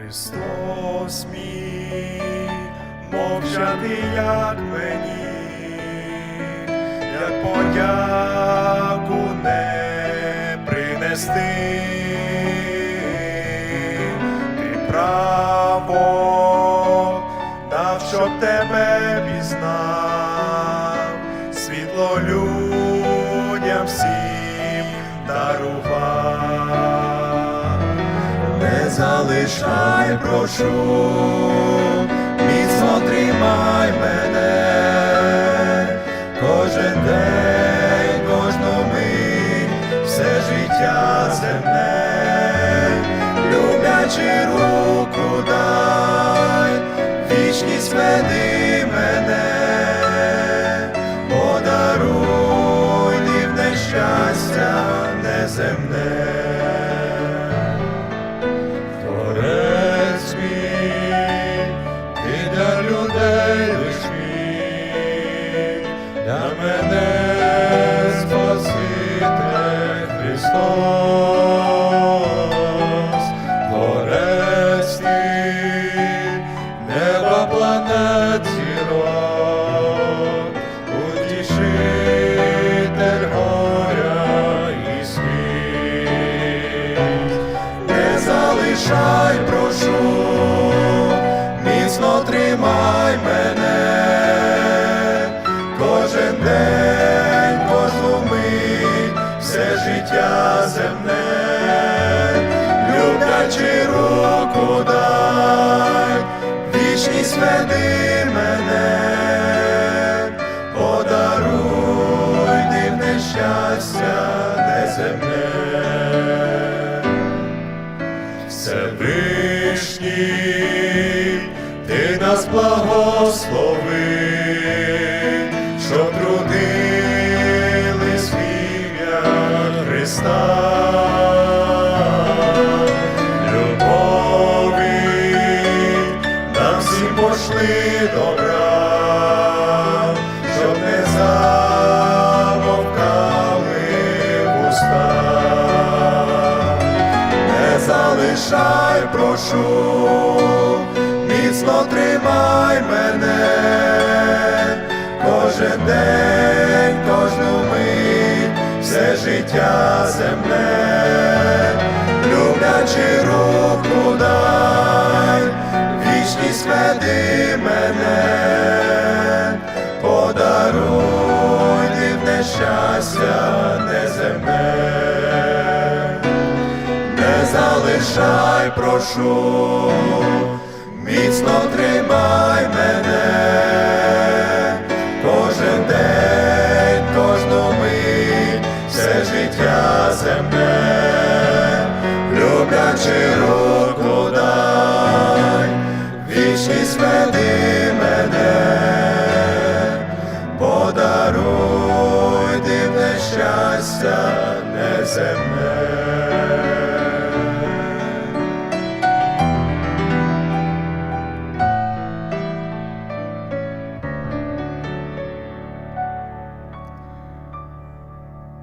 Христос мій, мовчати як мені, як подяку не принести, ти право дав, щоб тебе пізнав, світло людям Залишай, прошу, міцно тримай мене, кожен день, кожну мить, все життя земне, люблячи руку дай, вічність веди мене, подаруй дивне щастя неземне. Для мене Спаситель Христос, Творець ти, неба планет зірок, утішитель горя і сміх. Не залишай, прошу, міцно тримай мене, люблячи руку дай, вічність веди мене, добра, щоб не замовкали вуста. Не залишай, прошу, міцно тримай мене, кожен день, кожну мить, все життя земне, люблячи руку мене, подаруй дивне щастя неземне. Не залишай, прошу, міцно тримай мене, кожен день, кожну мить, все життя земне, люблячи веди мене, подаруй дивне щастя неземне.